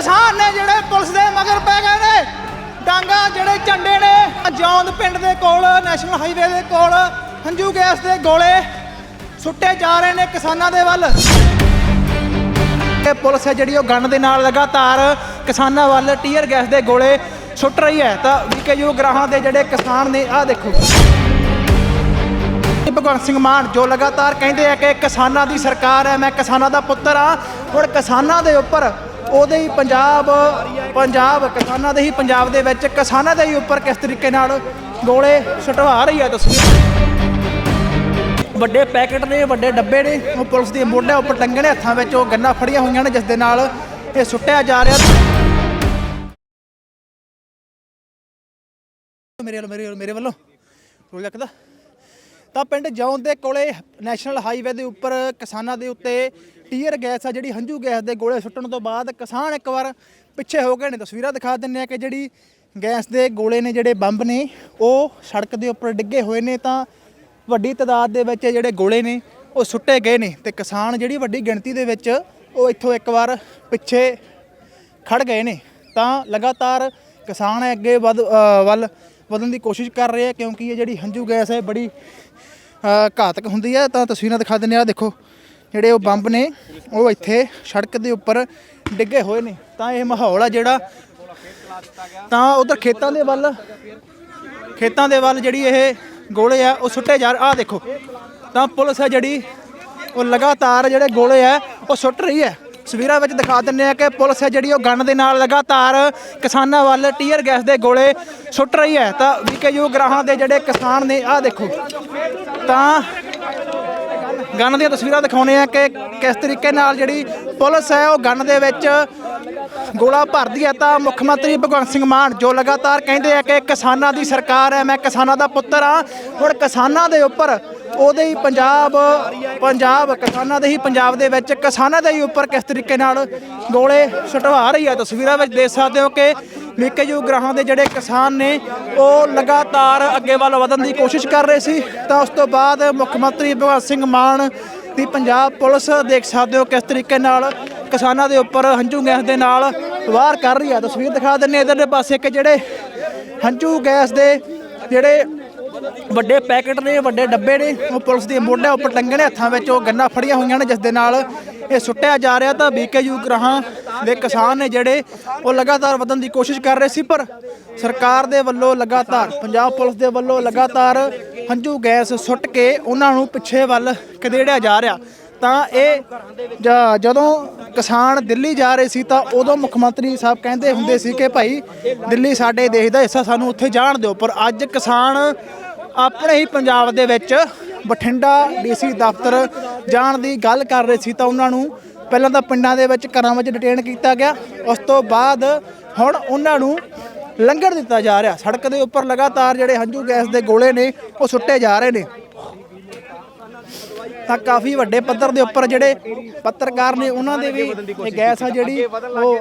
ਕਿਸਾਨ ਨੇ ਜਿਹੜੇ ਪੁਲਿਸ ਦੇ ਮਗਰ ਪੈ ਗਏ ਨੇ। ਡਾਂਗਾ ਜਿਹੜੇ ਝੰਡੇ ਨੇ ਜੌਂਦ ਪਿੰਡ ਦੇ ਕੋਲ, ਨੈਸ਼ਨਲ ਹਾਈਵੇ ਦੇ ਕੋਲ, ਹੰਝੂ ਗੈਸ ਦੇ ਗੋਲੇ ਸੁੱਟੇ ਜਾ ਰਹੇ ਨੇ ਕਿਸਾਨਾਂ ਦੇ ਵੱਲ। ਇਹ ਪੁਲਿਸ ਹੈ ਜਿਹੜੀ ਉਹ ਗਨ ਦੇ ਨਾਲ ਲਗਾਤਾਰ ਕਿਸਾਨਾਂ ਵੱਲ ਟੀਅਰ ਗੈਸ ਦੇ ਗੋਲੇ ਸੁੱਟ ਰਹੀ ਹੈ। ਤਾਂ ਵਿਕੇਯੂ ਗ੍ਰਾਹਾਂ ਦੇ ਜਿਹੜੇ ਕਿਸਾਨ ਨੇ, ਆਹ ਦੇਖੋ। ਭਗਵੰਤ ਸਿੰਘ ਮਾਨ ਜੋ ਲਗਾਤਾਰ ਕਹਿੰਦੇ ਆ ਕਿ ਕਿਸਾਨਾਂ ਦੀ ਸਰਕਾਰ ਹੈ, ਮੈਂ ਕਿਸਾਨਾਂ ਦਾ ਪੁੱਤਰ ਆ ਹੁਣ ਕਿਸਾਨਾਂ ਦੇ ਉੱਪਰ ਉਹਦੇ ਹੀ ਪੰਜਾਬ ਪੰਜਾਬ ਕਿਸਾਨਾਂ ਦੇ ਹੀ, ਪੰਜਾਬ ਦੇ ਵਿੱਚ ਕਿਸਾਨਾਂ ਦੇ ਹੀ ਉੱਪਰ ਕਿਸ ਤਰੀਕੇ ਨਾਲ ਗੋਲੇ ਛਟਵਾ ਰਹੀ ਹੈ ਤਸਵੀਰ। ਵੱਡੇ ਪੈਕੇਟ ਨੇ, ਵੱਡੇ ਡੱਬੇ ਨੇ, ਉਹ ਪੁਲਿਸ ਦੇ ਮੋਢਿਆਂ ਉੱਪਰ ਟੰਗੇ ਨੇ, ਹੱਥਾਂ ਵਿੱਚ ਉਹ ਗੰਨਾ ਫੜੀਆਂ ਹੋਈਆਂ ਨੇ, ਜਿਸ ਦੇ ਨਾਲ ਇਹ ਸੁੱਟਿਆ ਜਾ ਰਿਹਾ। ਮੇਰੇ ਵੱਲੋਂ ਮੇਰੇ ਵੱਲੋਂ ਰੋਲ ਚੱਕਦਾ ਤਾਂ ਪਿੰਡ ਜੌਨ ਦੇ ਕੋਲੇ ਨੈਸ਼ਨਲ ਹਾਈਵੇ ਦੇ ਉੱਪਰ ਕਿਸਾਨਾਂ ਦੇ ਉੱਤੇ ਟੀਅਰ ਗੈਸ ਆ ਜਿਹੜੀ ਹੰਝੂ ਗੈਸ ਦੇ ਗੋਲੇ ਸੁੱਟਣ ਤੋਂ ਬਾਅਦ ਕਿਸਾਨ ਇੱਕ ਵਾਰ ਪਿੱਛੇ ਹੋ ਗਏ ਨੇ। ਤਸਵੀਰਾਂ ਦਿਖਾ ਦਿੰਨੇ ਆ ਕਿ ਜਿਹੜੀ ਗੈਸ ਦੇ ਗੋਲੇ ਨੇ, ਜਿਹੜੇ ਬੰਬ ਨੇ, ਉਹ ਸੜਕ ਦੇ ਉੱਪਰ ਡਿੱਗੇ ਹੋਏ ਨੇ ਤਾਂ ਵੱਡੀ ਤਾਦਾਦ ਦੇ ਵਿੱਚ ਜਿਹੜੇ ਗੋਲੇ ਨੇ, ਉਹ ਸੁੱਟੇ ਗਏ ਨੇ ਤੇ ਕਿਸਾਨ ਜਿਹੜੀ ਵੱਡੀ ਗਿਣਤੀ ਦੇ ਵਿੱਚ ਉਹ ਇੱਥੋਂ ਇੱਕ ਵਾਰ ਪਿੱਛੇ ਖੜ ਗਏ ਨੇ। ਤਾਂ ਲਗਾਤਾਰ ਕਿਸਾਨ ਅੱਗੇ ਵਧ ਵੱਲ ਵਧਣ ਦੀ ਕੋਸ਼ਿਸ਼ ਕਰ ਰਹੇ ਆ ਕਿਉਂਕਿ ਇਹ ਜਿਹੜੀ ਹੰਝੂ ਗੈਸ ਹੈ, ਬੜੀ ਘਾਤਕ ਹੁੰਦੀ ਹੈ ਤਾਂ ਤਸਵੀਰਾਂ ਦਿਖਾ ਦਿੰਦੇ ਆ। ਦੇਖੋ, ਜਿਹੜੇ ਉਹ ਬੰਬ ਨੇ, ਉਹ ਇੱਥੇ ਸੜਕ ਦੇ ਉੱਪਰ ਡਿੱਗੇ ਹੋਏ ਨੇ। ਤਾਂ ਇਹ ਮਾਹੌਲ ਆ ਜਿਹੜਾ, ਤਾਂ ਉਧਰ ਖੇਤਾਂ ਦੇ ਵੱਲ, ਖੇਤਾਂ ਦੇ ਵੱਲ ਜਿਹੜੀ ਇਹ ਗੋਲੇ ਆ, ਉਹ ਸੁੱਟੇ ਜਾ ਆ ਦੇਖੋ, ਤਾਂ ਪੁਲਿਸ ਹੈ ਜਿਹੜੀ, ਉਹ ਲਗਾਤਾਰ ਜਿਹੜੇ ਗੋਲੇ ਆ, ਉਹ ਸੁੱਟ ਰਹੀ ਹੈ। ਤਸਵੀਰਾਂ ਵਿੱਚ ਦਿਖਾ ਦਿੰਨੇ ਆ ਕਿ ਪੁਲਿਸ ਹੈ ਜਿਹੜੀ ਉਹ ਗਨ ਦੇ ਨਾਲ ਲਗਾਤਾਰ ਕਿਸਾਨਾਂ ਵੱਲ ਟੀਅਰ ਗੈਸ ਦੇ ਗੋਲੇ ਸੁੱਟ ਰਹੀ ਹੈ। ਤਾਂ ਵਿਕੇਯੂ ਗ੍ਰਾਹਾਂ ਦੇ ਜਿਹੜੇ ਕਿਸਾਨ ਨੇ, ਆਹ ਦੇਖੋ। ਤਾਂ ਗਨ ਦੀਆਂ ਤਸਵੀਰਾਂ ਦਿਖਾਉਣੇ ਆ ਕਿ ਕਿਸ ਤਰੀਕੇ ਨਾਲ ਜਿਹੜੀ ਪੁਲਿਸ ਹੈ ਉਹ ਗਨ ਦੇ ਵਿੱਚ ਗੋਲਾ ਭਰਦੀ ਹੈ। ਤਾਂ ਮੁੱਖ ਮੰਤਰੀ ਭਗਵੰਤ ਸਿੰਘ ਮਾਨ, ਜੋ ਲਗਾਤਾਰ ਕਹਿੰਦੇ ਆ ਕਿ ਕਿਸਾਨਾਂ ਦੀ ਸਰਕਾਰ ਹੈ, ਮੈਂ ਕਿਸਾਨਾਂ ਦਾ ਪੁੱਤਰ ਆ ਹੁਣ ਕਿਸਾਨਾਂ ਦੇ ਉੱਪਰ ਉਹਦੇ ਹੀ ਪੰਜਾਬ ਪੰਜਾਬ ਕਿਸਾਨਾਂ ਦੇ ਹੀ ਪੰਜਾਬ ਦੇ ਵਿੱਚ ਕਿਸਾਨਾਂ ਦੇ ਹੀ ਉੱਪਰ ਕਿਸ ਤਰੀਕੇ ਨਾਲ ਗੋਲੇ ਛਟਵਾ ਰਹੀ ਹੈ। ਤਸਵੀਰਾਂ ਵਿੱਚ ਦੇਖ ਸਕਦੇ ਹੋ ਕਿ ਵਿਕੇਯੂ ਗ੍ਰਾਹਾਂ ਦੇ ਜਿਹੜੇ ਕਿਸਾਨ ਨੇ, ਉਹ ਲਗਾਤਾਰ ਅੱਗੇ ਵੱਲ ਵਧਣ ਦੀ ਕੋਸ਼ਿਸ਼ ਕਰ ਰਹੇ ਸੀ। ਤਾਂ ਉਸ ਤੋਂ ਬਾਅਦ ਮੁੱਖ ਮੰਤਰੀ ਭਗਵੰਤ ਸਿੰਘ ਮਾਨ ਦੀ ਪੰਜਾਬ ਪੁਲਿਸ ਦੇਖ ਸਕਦੇ ਹੋ ਕਿਸ ਤਰੀਕੇ ਨਾਲ ਕਿਸਾਨਾਂ ਦੇ ਉੱਪਰ ਹੰਝੂ ਗੈਸ ਦੇ ਨਾਲ ਵਾਰ ਕਰ ਰਹੀ ਹੈ। ਤਸਵੀਰ ਦਿਖਾ ਦਿੰਨੇ ਇਧਰਲੇ ਪਾਸੇ ਕਿ ਜਿਹੜੇ ਹੰਝੂ ਗੈਸ ਦੇ ਜਿਹੜੇ ਵੱਡੇ ਪੈਕੇਟ ਨੇ, ਵੱਡੇ ਡੱਬੇ ਨੇ, ਉਹ ਪੁਲਿਸ ਦੇ ਮੋਢੇ ਉੱਪਰ ਟੰਗੇ ਨੇ ਹੱਥਾਂ ਵਿੱਚ, ਉਹ ਗੰਨਾ ਫੜੀਆਂ ਹੋਈਆਂ ਨੇ, ਜਿਸ ਦੇ ਨਾਲ ਇਹ ਸੁੱਟਿਆ ਜਾ ਰਿਹਾ ਤਾਂ ਬੀਕੇਯੂ ਗ੍ਰਾਹਾਂ ਦੇ ਕਿਸਾਨ ਨੇ ਜਿਹੜੇ ਉਹ ਲਗਾਤਾਰ ਵਧਣ ਦੀ ਕੋਸ਼ਿਸ਼ ਕਰ ਰਹੇ ਸੀ, ਪਰ ਸਰਕਾਰ ਦੇ ਵੱਲੋਂ ਲਗਾਤਾਰ, ਪੰਜਾਬ ਪੁਲਿਸ ਦੇ ਵੱਲੋਂ ਲਗਾਤਾਰ ਹੰਝੂ ਗੈਸ ਸੁੱਟ ਕੇ ਉਹਨਾਂ ਨੂੰ ਪਿੱਛੇ ਵੱਲ ਕਦੇੜਿਆ ਜਾ ਰਿਹਾ। ਤਾਂ ਇਹ ਜਦੋਂ ਕਿਸਾਨ ਦਿੱਲੀ ਜਾ ਰਹੇ ਸੀ, ਤਾਂ ਉਦੋਂ ਮੁੱਖ ਮੰਤਰੀ ਸਾਹਿਬ ਕਹਿੰਦੇ ਹੁੰਦੇ ਸੀ ਕਿ ਭਾਈ ਦਿੱਲੀ ਸਾਡੇ ਦੇਸ਼ ਦਾ ਹਿੱਸਾ, ਸਾਨੂੰ ਉੱਥੇ ਜਾਣ ਦਿਓ। ਪਰ ਅੱਜ ਕਿਸਾਨ ਆਪਣੇ ਹੀ ਪੰਜਾਬ ਦੇ ਵਿੱਚ ਬਠਿੰਡਾ ਡੀਸੀ ਦਫ਼ਤਰ ਜਾਣ ਦੀ ਗੱਲ ਕਰ ਰਹੇ ਸੀ ਤਾਂ ਉਹਨਾਂ ਨੂੰ ਪਹਿਲਾਂ ਤਾਂ ਪਿੰਡਾਂ ਦੇ ਵਿੱਚ ਘਰਾਂ ਵਿੱਚ ਡਿਟੇਨ ਕੀਤਾ ਗਿਆ। ਉਸ ਤੋਂ ਬਾਅਦ ਹੁਣ ਉਹਨਾਂ ਨੂੰ ਲੰਘਣ ਦਿੱਤਾ ਜਾ ਰਿਹਾ। ਸੜਕ ਦੇ ਉੱਪਰ ਲਗਾਤਾਰ ਜਿਹੜੇ ਹੰਝੂ ਗੈਸ ਦੇ ਗੋਲੇ ਨੇ, ਉਹ ਸੁੱਟੇ ਜਾ ਰਹੇ ਨੇ। ਤਾਂ ਕਾਫੀ ਵੱਡੇ ਪੱਧਰ ਦੇ ਉੱਪਰ ਜਿਹੜੇ ਪੱਤਰਕਾਰ ਨੇ ਉਹਨਾਂ ਦੇ ਵੀ ਇਹ ਗੈਸ ਆ ਜਿਹੜੀ, ਉਹ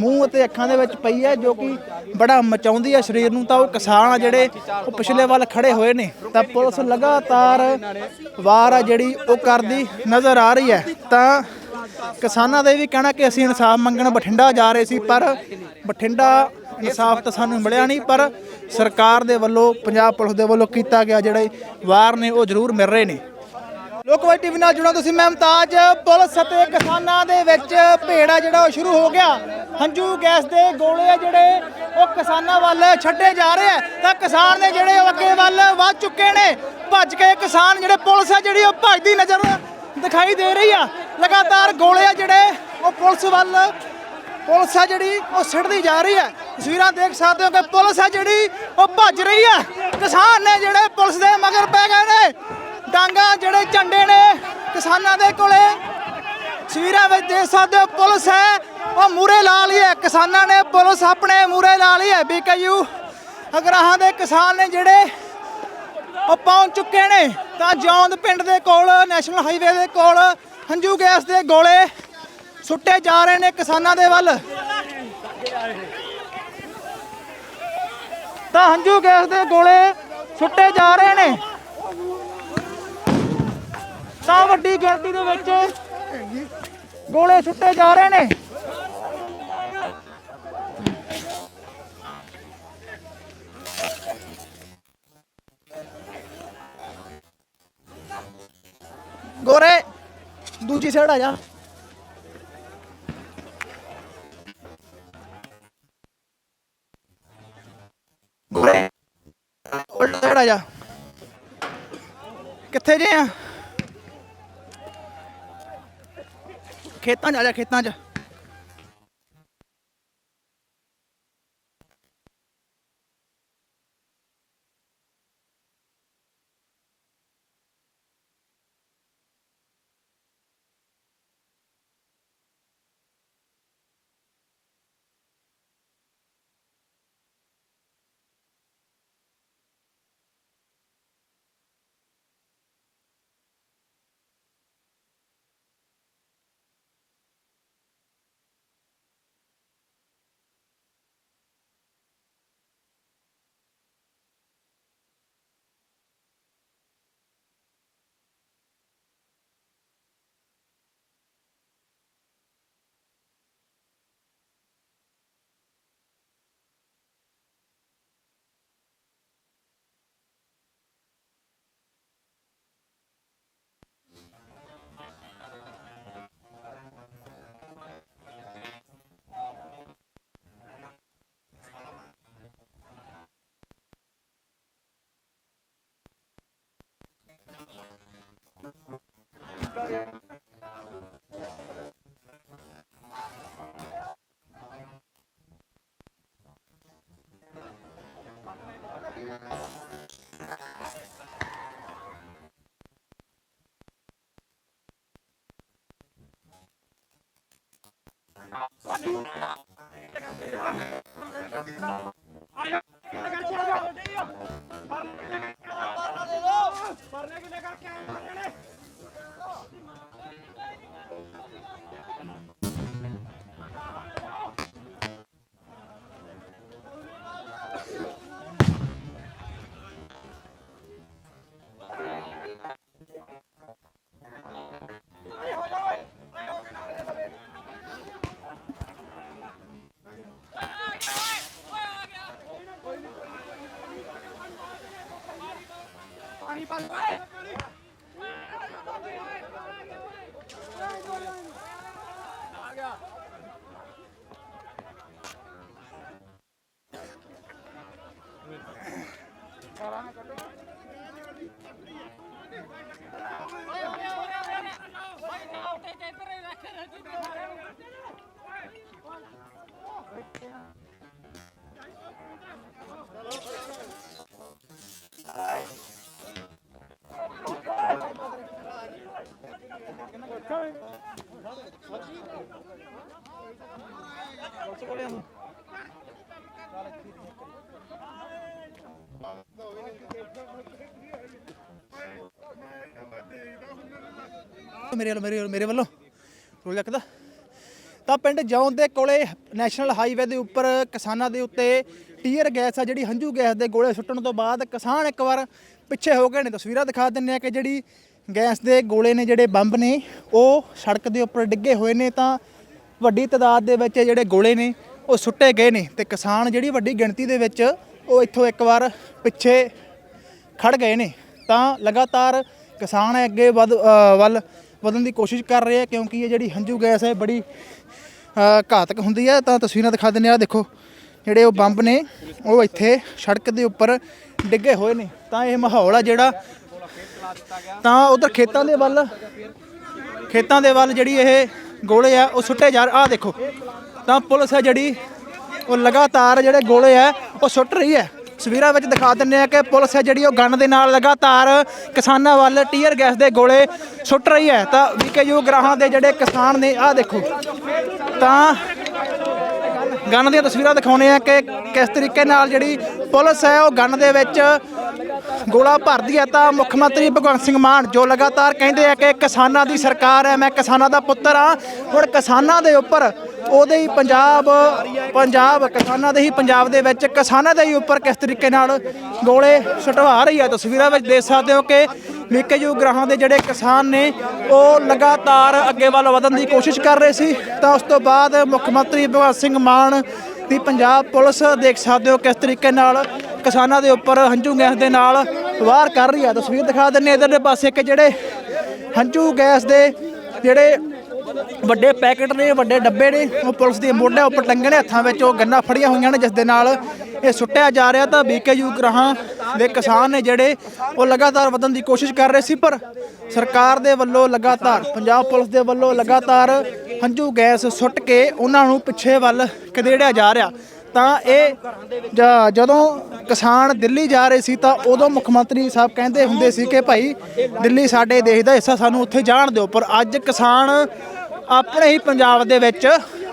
ਮੂੰਹ ਅਤੇ ਅੱਖਾਂ ਦੇ ਵਿੱਚ ਪਈ ਹੈ, ਜੋ ਕਿ ਬੜਾ ਮਚਾਉਂਦੀ ਹੈ ਸਰੀਰ ਨੂੰ, ਤਾਂ ਉਹ ਕਿਸਾਨ ਆ ਜਿਹੜੇ ਉਹ ਪਿਛਲੇ ਵੱਲ ਖੜੇ ਹੋਏ ਨੇ। ਤਾਂ ਪੁਲਿਸ ਲਗਾਤਾਰ ਵਾਰ ਆ ਜਿਹੜੀ ਉਹ ਕਰਦੀ ਨਜ਼ਰ ਆ ਰਹੀ ਹੈ। ਤਾਂ ਕਿਸਾਨਾਂ ਦੇ ਵੀ ਕਹਿਣਾ ਕਿ ਅਸੀਂ ਇਨਸਾਫ ਮੰਗਣ ਬਠਿੰਡਾ ਜਾ ਰਹੇ ਸੀ, ਪਰ ਬਠਿੰਡਾ ਇਨਸਾਫ ਤਾਂ ਸਾਨੂੰ ਮਿਲਿਆ ਨਹੀਂ, ਪਰ ਸਰਕਾਰ ਦੇ ਵੱਲੋਂ, ਪੰਜਾਬ ਪੁਲਿਸ ਦੇ ਵੱਲੋਂ ਕੀਤਾ ਗਿਆ ਜਿਹੜੇ ਵਾਰ ਨੇ, ਉਹ ਜ਼ਰੂਰ ਮਿਲ ਰਹੇ ਨੇ। ਲੋਕਵਾਈ ਟੀਵੀ ਨਾਲ ਜੁੜੋ ਤੁਸੀਂ, ਮੈਂ ਮੁਮਤਾਜ। ਪੁਲਿਸ ਅਤੇ ਕਿਸਾਨਾਂ ਦੇ ਵਿੱਚ ਭੇੜਾ ਜਿਹੜਾ ਉਹ ਸ਼ੁਰੂ ਹੋ ਗਿਆ। ਹੰਝੂ ਗੈਸ ਦੇ ਗੋਲੇ ਆ ਜਿਹੜੇ, ਉਹ ਕਿਸਾਨਾਂ ਵੱਲ ਛੱਡੇ ਜਾ ਰਹੇ ਆ। ਤਾਂ ਕਿਸਾਨ ਨੇ ਜਿਹੜੇ ਉਹ ਅੱਗੇ ਵੱਲ ਵੱਧ ਚੁੱਕੇ ਨੇ। ਭੱਜ ਕੇ ਕਿਸਾਨ ਜਿਹੜੇ ਪੁਲਿਸ ਆ ਜਿਹੜੀ ਉਹ ਭੱਜਦੀ ਨਜ਼ਰ ਦਿਖਾਈ ਦੇ ਰਹੀ ਆ। ਲਗਾਤਾਰ ਗੋਲੇ ਆ ਜਿਹੜੇ, ਉਹ ਪੁਲਿਸ ਵੱਲ, ਪੁਲਿਸ ਆ ਜਿਹੜੀ, ਉਹ ਸਿੱਟਦੀ ਜਾ ਰਹੀ ਹੈ ਤਸਵੀਰਾਂ ਦੇਖ ਸਕਦੇ ਹੋ ਕਿ ਪੁਲਿਸ ਆ ਜਿਹੜੀ, ਉਹ ਭੱਜ ਰਹੀ ਹੈ ਕਿਸਾਨ ਨੇ ਜਿਹੜੇ ਪੁਲਿਸ ਦੇ ਮਗਰ ਪੈ ਗਏ ਨੇ। ਡਾਂਗਾ ਜਿਹੜੇ ਝੰਡੇ ਨੇ ਕਿਸਾਨਾਂ ਦੇ ਕੋਲੇ। ਤਸਵੀਰਾਂ ਵਿੱਚ ਦੇਖ ਸਕਦੇ ਹੋ ਪੁਲਿਸ ਹੈ। ਉਹ ਮੂਰੇ ਲਾ ਲਈ ਹੈ। ਕਿਸਾਨਾਂ ਨੇ ਪੁਲਿਸ ਆਪਣੇ ਮੂਰੇ ਲਾ ਲਈ ਹੈ। ਬੀਕੇਯੂ ਅਗਰਾਹਾਂ ਦੇ ਕਿਸਾਨ ਨੇ ਜਿਹੜੇ ਉਹ ਪਹੁੰਚ ਚੁੱਕੇ ਨੇ। ਤਾਂ ਜੌਂਦ ਪਿੰਡ ਦੇ ਕੋਲ, ਨੈਸ਼ਨਲ ਹਾਈਵੇ ਦੇ ਕੋਲ ਹੰਝੂ ਗੈਸ ਦੇ ਗੋਲੇ ਸੁੱਟੇ ਜਾ ਰਹੇ ਨੇ ਕਿਸਾਨਾਂ ਦੇ ਵੱਲ। ਤਾਂ ਹੰਝੂ ਗੈਸ ਦੇ ਗੋਲੇ ਸੁੱਟੇ ਜਾ ਰਹੇ ਨੇ। ਤਾਂ ਵੱਡੀ ਗਿਣਤੀ ਦੇ ਵਿੱਚ ਗੋਲੇ ਸੁੱਟੇ ਜਾ ਰਹੇ ਨੇ। ਗੋਰੇ, ਦੂਜੀ ਸਾਈਡ ਆ ਜਾ। ਗੋਰੇ ਉਲਟਾ ਆ ਜਾ। ਕਿੱਥੇ ਜੇ ਆ? ਖੇਤਾਂ 'ਚ ਆ ਜਾ ਖੇਤਾਂ 'ਚ। Bye. ਮੇਰੇ ਵੱਲ ਮੇਰੇ ਵੱਲ ਮੇਰੇ ਵੱਲੋਂ। ਰੋਲ ਚੱਕਦਾ ਤਾਂ ਪਿੰਡ ਜੌਨ ਦੇ ਕੋਲੇ ਨੈਸ਼ਨਲ ਹਾਈਵੇ ਦੇ ਉੱਪਰ ਕਿਸਾਨਾਂ ਦੇ ਉੱਤੇ ਟੀਅਰ ਗੈਸ ਆ ਜਿਹੜੀ ਹੰਝੂ ਗੈਸ ਦੇ ਗੋਲੇ ਸੁੱਟਣ ਤੋਂ ਬਾਅਦ ਕਿਸਾਨ ਇੱਕ ਵਾਰ ਪਿੱਛੇ ਹੋ ਗਏ ਨੇ। ਤਸਵੀਰਾਂ ਦਿਖਾ ਦਿੰਨੇ ਆ ਕਿ ਜਿਹੜੀ ਗੈਸ ਦੇ ਗੋਲੇ ਨੇ ਜਿਹੜੇ ਬੰਬ ਨੇ ਉਹ ਸੜਕ ਦੇ ਉੱਪਰ ਡਿੱਗੇ ਹੋਏ ਨੇ। ਤਾਂ ਵੱਡੀ ਤਾਦਾਦ ਦੇ ਵਿੱਚ ਜਿਹੜੇ ਗੋਲੇ ਨੇ ਉਹ ਸੁੱਟੇ ਗਏ ਨੇ ਤੇ ਕਿਸਾਨ ਜਿਹੜੀ ਵੱਡੀ ਗਿਣਤੀ ਦੇ ਵਿੱਚ ਉਹ ਇੱਥੋਂ ਇੱਕ ਵਾਰ ਪਿੱਛੇ ਖੜ ਗਏ ਨੇ। ਤਾਂ ਲਗਾਤਾਰ ਕਿਸਾਨ ਅੱਗੇ ਵੱਧ ਅ, ਵੱਲ ਵਧਣ ਦੀ ਕੋਸ਼ਿਸ਼ ਕਰ ਰਹੇ ਆ, ਕਿਉਂਕਿ ਇਹ ਜਿਹੜੀ ਹੰਝੂ ਗੈਸ ਹੈ, ਬੜੀ ਘਾਤਕ ਹੁੰਦੀ ਹੈ ਤਾਂ ਤਸਵੀਰਾਂ ਦਿਖਾ ਦਿੰਦੇ ਆ। ਦੇਖੋ, ਜਿਹੜੇ ਉਹ ਬੰਬ ਨੇ, ਉਹ ਇੱਥੇ ਸੜਕ ਦੇ ਉੱਪਰ ਡਿੱਗੇ ਹੋਏ ਨੇ। ਤਾਂ ਇਹ ਮਾਹੌਲ ਆ ਜਿਹੜਾ, ਤਾਂ ਉਧਰ ਖੇਤਾਂ ਦੇ ਵੱਲ, ਖੇਤਾਂ ਦੇ ਵੱਲ ਜਿਹੜੀ ਇਹ ਗੋਲੇ ਆ, ਉਹ ਸੁੱਟੇ ਜਾ ਆ ਦੇਖੋ, ਤਾਂ ਪੁਲਿਸ ਹੈ ਜਿਹੜੀ, ਉਹ ਲਗਾਤਾਰ ਜਿਹੜੇ ਗੋਲੇ ਆ, ਉਹ ਸੁੱਟ ਰਹੀ ਹੈ। ਤਸਵੀਰਾਂ ਵਿੱਚ ਦਿਖਾ ਦਿੰਨੇ ਆ ਕਿ ਪੁਲਿਸ ਹੈ ਜਿਹੜੀ ਉਹ ਗਨ ਦੇ ਨਾਲ ਲਗਾਤਾਰ ਕਿਸਾਨਾਂ ਵੱਲ ਟੀਅਰ ਗੈਸ ਦੇ ਗੋਲੇ ਸੁੱਟ ਰਹੀ ਹੈ। ਤਾਂ ਵੀਕੇਯੂ ਗ੍ਰਾਹਾਂ ਦੇ ਜਿਹੜੇ ਕਿਸਾਨ ਨੇ, ਆਹ ਦੇਖੋ। ਤਾਂ ਗਨ ਦੀਆਂ ਤਸਵੀਰਾਂ ਦਿਖਾਉਣੇ ਆ ਕਿ ਕਿਸ ਤਰੀਕੇ ਨਾਲ ਜਿਹੜੀ ਪੁਲਿਸ ਹੈ ਉਹ ਗਨ ਦੇ ਵਿੱਚ ਗੋਲਾ ਭਰਦੀ ਹੈ। ਤਾਂ ਮੁੱਖ ਮੰਤਰੀ ਭਗਵੰਤ ਸਿੰਘ ਮਾਨ, ਜੋ ਲਗਾਤਾਰ ਕਹਿੰਦੇ ਆ ਕਿ ਕਿਸਾਨਾਂ ਦੀ ਸਰਕਾਰ ਹੈ, ਮੈਂ ਕਿਸਾਨਾਂ ਦਾ ਪੁੱਤਰ ਆ ਹੁਣ ਕਿਸਾਨਾਂ ਦੇ ਉੱਪਰ ਉਹਦੇ ਹੀ ਪੰਜਾਬ ਪੰਜਾਬ ਕਿਸਾਨਾਂ ਦੇ ਹੀ ਪੰਜਾਬ ਦੇ ਵਿੱਚ ਕਿਸਾਨਾਂ ਦੇ ਹੀ ਉੱਪਰ ਕਿਸ ਤਰੀਕੇ ਨਾਲ ਗੋਲੇ ਛਟਵਾ ਰਹੀ ਹੈ। ਤਸਵੀਰਾਂ ਵਿੱਚ ਦੇਖ ਸਕਦੇ ਹੋ ਕਿ ਵਿਕੇਯੂ ਗ੍ਰਾਹਾਂ ਦੇ ਜਿਹੜੇ ਕਿਸਾਨ ਨੇ, ਉਹ ਲਗਾਤਾਰ ਅੱਗੇ ਵੱਲ ਵਧਣ ਦੀ ਕੋਸ਼ਿਸ਼ ਕਰ ਰਹੇ ਸੀ। ਤਾਂ ਉਸ ਤੋਂ ਬਾਅਦ ਮੁੱਖ ਮੰਤਰੀ ਭਗਵੰਤ ਸਿੰਘ ਮਾਨ ਦੀ ਪੰਜਾਬ ਪੁਲਿਸ ਦੇਖ ਸਕਦੇ ਹੋ ਕਿਸ ਤਰੀਕੇ ਨਾਲ ਕਿਸਾਨਾਂ ਦੇ ਉੱਪਰ ਹੰਝੂ ਗੈਸ ਦੇ ਨਾਲ ਵਾਰ ਕਰ ਰਹੀ ਹੈ। ਤਸਵੀਰ ਦਿਖਾ ਦਿੰਨੇ ਇਧਰਲੇ ਪਾਸੇ ਕਿ ਜਿਹੜੇ ਹੰਝੂ ਗੈਸ ਦੇ ਜਿਹੜੇ ਵੱਡੇ ਪੈਕੇਟ ਨੇ, ਵੱਡੇ ਡੱਬੇ ਨੇ, ਉਹ ਪੁਲਿਸ ਦੇ ਮੋਢਿਆਂ ਉੱਪਰ ਟੰਗੇ ਨੇ ਹੱਥਾਂ ਵਿੱਚ ਉਹ ਗੰਨਾ ਫੜੀਆਂ ਹੋਈਆਂ ਨੇ, ਜਿਸ ਦੇ ਨਾਲ ਇਹ ਸੁੱਟਿਆ ਜਾ ਰਿਹਾ ਤਾਂ ਬੀਕੇਯੂ ਗ੍ਰਾਹਾਂ ਦੇ ਕਿਸਾਨ ਨੇ ਜਿਹੜੇ ਉਹ ਲਗਾਤਾਰ ਵਧਣ ਦੀ ਕੋਸ਼ਿਸ਼ ਕਰ ਰਹੇ ਸੀ, ਪਰ ਸਰਕਾਰ ਦੇ ਵੱਲੋਂ ਲਗਾਤਾਰ, ਪੰਜਾਬ ਪੁਲਿਸ ਦੇ ਵੱਲੋਂ ਲਗਾਤਾਰ ਹੰਝੂ ਗੈਸ ਸੁੱਟ ਕੇ ਉਹਨਾਂ ਨੂੰ ਪਿੱਛੇ ਵੱਲ ਕਦੇੜਿਆ ਜਾ ਰਿਹਾ। ਤਾਂ ਇਹ ਜਦੋਂ ਕਿਸਾਨ ਦਿੱਲੀ ਜਾ ਰਹੇ ਸੀ ਤਾਂ ਉਦੋਂ ਮੁੱਖ ਮੰਤਰੀ ਸਾਹਿਬ ਕਹਿੰਦੇ ਹੁੰਦੇ ਸੀ ਕਿ ਭਾਈ ਦਿੱਲੀ ਸਾਡੇ ਦੇਸ਼ ਦਾ ਹਿੱਸਾ, ਸਾਨੂੰ ਉੱਥੇ ਜਾਣ ਦਿਓ, ਪਰ ਅੱਜ ਕਿਸਾਨ ਆਪਣੇ ਹੀ ਪੰਜਾਬ ਦੇ ਵਿੱਚ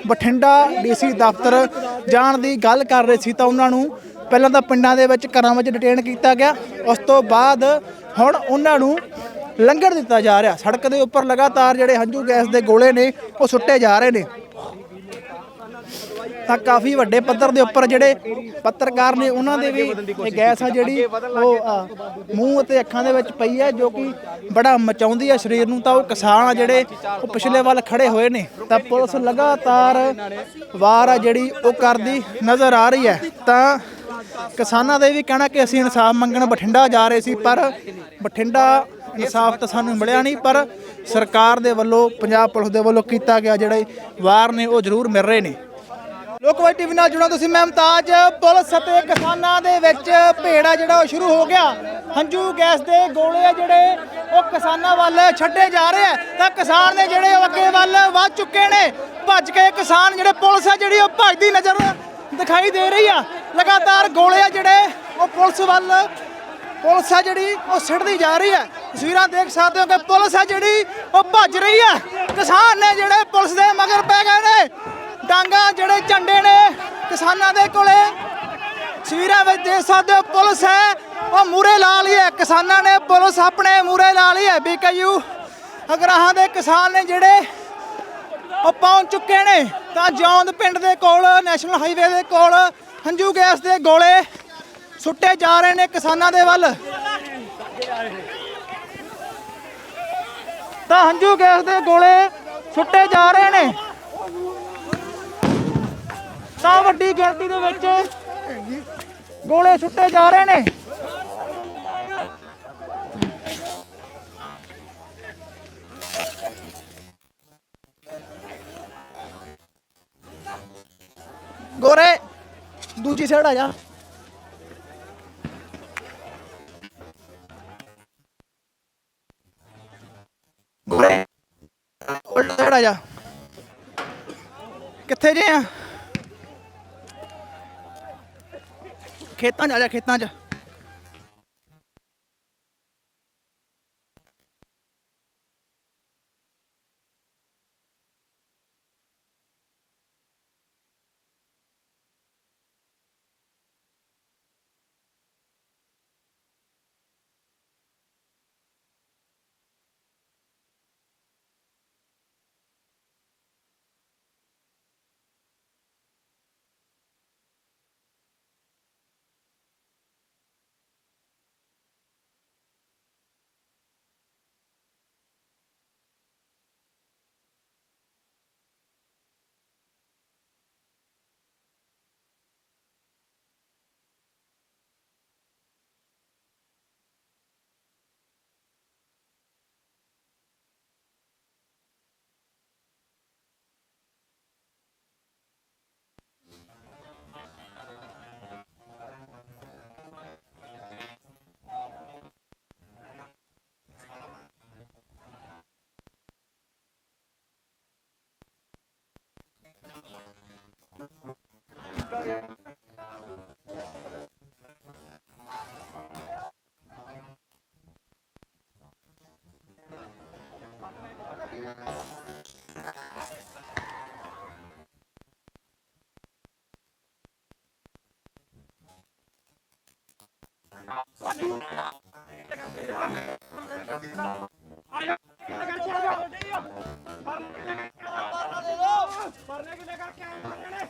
ਬਠਿੰਡਾ ਡੀਸੀ ਦਫ਼ਤਰ ਜਾਣ ਦੀ ਗੱਲ ਕਰ ਰਹੇ ਸੀ ਤਾਂ ਉਹਨਾਂ ਨੂੰ ਪਹਿਲਾਂ ਤਾਂ ਪਿੰਡਾਂ ਦੇ ਵਿੱਚ ਘਰਾਂ ਵਿੱਚ ਡਿਟੇਨ ਕੀਤਾ ਗਿਆ। ਉਸ ਤੋਂ ਬਾਅਦ ਹੁਣ ਉਹਨਾਂ ਨੂੰ ਲੰਘਣ ਦਿੱਤਾ ਜਾ ਰਿਹਾ। ਸੜਕ ਦੇ ਉੱਪਰ ਲਗਾਤਾਰ ਜਿਹੜੇ ਹੰਝੂ ਗੈਸ ਦੇ ਗੋਲੇ ਨੇ, ਉਹ ਸੁੱਟੇ ਜਾ ਰਹੇ ਨੇ। ਤਾਂ ਕਾਫੀ ਵੱਡੇ ਪੱਧਰ ਦੇ ਉੱਪਰ ਜਿਹੜੇ ਪੱਤਰਕਾਰ ਨੇ ਉਹਨਾਂ ਦੇ ਵੀ ਇਹ ਗੈਸ ਆ ਜਿਹੜੀ, ਉਹ ਮੂੰਹ ਅਤੇ ਅੱਖਾਂ ਦੇ ਵਿੱਚ ਪਈ ਹੈ, ਜੋ ਕਿ ਬੜਾ ਮਚਾਉਂਦੀ ਹੈ ਸਰੀਰ ਨੂੰ, ਤਾਂ ਉਹ ਕਿਸਾਨ ਆ ਜਿਹੜੇ ਉਹ ਪਿਛਲੇ ਵੱਲ ਖੜੇ ਹੋਏ ਨੇ। ਤਾਂ ਪੁਲਿਸ ਲਗਾਤਾਰ ਵਾਰ ਆ ਜਿਹੜੀ ਉਹ ਕਰਦੀ ਨਜ਼ਰ ਆ ਰਹੀ ਹੈ। ਤਾਂ ਕਿਸਾਨਾਂ ਦੇ ਵੀ ਕਹਿਣਾ ਕਿ ਅਸੀਂ ਇਨਸਾਫ ਮੰਗਣ ਬਠਿੰਡਾ ਜਾ ਰਹੇ ਸੀ, ਪਰ ਬਠਿੰਡਾ ਇਨਸਾਫ ਤਾਂ ਸਾਨੂੰ ਮਿਲਿਆ ਨਹੀਂ, ਪਰ ਸਰਕਾਰ ਦੇ ਵੱਲੋਂ, ਪੰਜਾਬ ਪੁਲਿਸ ਦੇ ਵੱਲੋਂ ਕੀਤਾ ਗਿਆ ਜਿਹੜੇ ਵਾਰ ਨੇ, ਉਹ ਜ਼ਰੂਰ ਮਿਲ ਰਹੇ ਨੇ। ਲੋਕਵਾਈ ਟੀਵੀ ਨਾਲ ਜੁੜੋ ਤੁਸੀਂ, ਮੈਂ ਮੁਮਤਾਜ। ਪੁਲਿਸ ਅਤੇ ਕਿਸਾਨਾਂ ਦੇ ਵਿੱਚ ਭੇੜਾ ਜਿਹੜਾ ਉਹ ਸ਼ੁਰੂ ਹੋ ਗਿਆ। ਹੰਝੂ ਗੈਸ ਦੇ ਗੋਲੇ ਆ ਜਿਹੜੇ, ਉਹ ਕਿਸਾਨਾਂ ਵੱਲ ਛੱਡੇ ਜਾ ਰਹੇ ਆ। ਤਾਂ ਕਿਸਾਨ ਨੇ ਜਿਹੜੇ ਉਹ ਅੱਗੇ ਵੱਲ ਵੱਧ ਚੁੱਕੇ ਨੇ। ਭੱਜ ਕੇ ਕਿਸਾਨ ਜਿਹੜੇ ਪੁਲਿਸ ਆ ਜਿਹੜੀ ਉਹ ਭੱਜਦੀ ਨਜ਼ਰ ਦਿਖਾਈ ਦੇ ਰਹੀ ਆ। ਲਗਾਤਾਰ ਗੋਲੇ ਆ ਜਿਹੜੇ, ਉਹ ਪੁਲਿਸ ਵੱਲ, ਪੁਲਿਸ ਆ ਜਿਹੜੀ ਉਹ ਸਿੱਟਦੀ ਜਾ ਰਹੀ ਹੈ ਤਸਵੀਰਾਂ ਦੇਖ ਸਕਦੇ ਹੋ ਕਿ ਪੁਲਿਸ ਆ ਜਿਹੜੀ ਉਹ ਭੱਜ ਰਹੀ ਹੈ ਕਿਸਾਨ ਨੇ ਜਿਹੜੇ ਪੁਲਿਸ ਦੇ ਮਗਰ ਪੈ ਗਏ ਨੇ। ਡਾਂਗਾ ਜਿਹੜੇ ਝੰਡੇ ਨੇ ਕਿਸਾਨਾਂ ਦੇ ਕੋਲੇ। ਤਸਵੀਰਾਂ ਵਿੱਚ ਦੇਖ ਸਕਦੇ ਹੋ ਪੁਲਿਸ ਹੈ। ਉਹ ਮੂਰੇ ਲਾ ਲਈ ਹੈ। ਕਿਸਾਨਾਂ ਨੇ ਪੁਲਿਸ ਆਪਣੇ ਮੂਰੇ ਲਾ ਲਈ ਹੈ। ਬੀਕੇਯੂ ਅਗਰਾਹਾਂ ਦੇ ਕਿਸਾਨ ਨੇ ਜਿਹੜੇ ਉਹ ਪਹੁੰਚ ਚੁੱਕੇ ਨੇ। ਤਾਂ ਜੌਂਦ ਪਿੰਡ ਦੇ ਕੋਲ, ਨੈਸ਼ਨਲ ਹਾਈਵੇ ਦੇ ਕੋਲ ਹੰਝੂ ਗੈਸ ਦੇ ਗੋਲੇ ਸੁੱਟੇ ਜਾ ਰਹੇ ਨੇ ਕਿਸਾਨਾਂ ਦੇ ਵੱਲ। ਤਾਂ ਹੰਝੂ ਗੈਸ ਦੇ ਗੋਲੇ ਸੁੱਟੇ ਜਾ ਰਹੇ ਨੇ। ਤਾਂ ਵੱਡੀ ਗਿਣਤੀ ਦੇ ਵਿੱਚ ਗੋਲੇ ਸੁੱਟੇ ਜਾ ਰਹੇ ਨੇ। ਗੋਰੇ, ਦੂਜੀ ਸਾਈਡ ਆ ਜਾ। ਗੋਰੇ, ਉਲਟ ਸਾਈਡ ਆ ਜਾ। ਕਿੱਥੇ ਜੇ ਆ? ਖੇਤਾਂ 'ਚ ਆ ਜਾ ਖੇਤਾਂ 'ਚ। പറഞ്ഞേക്കില്ല കറക്കാൻ പറഞ്ഞേ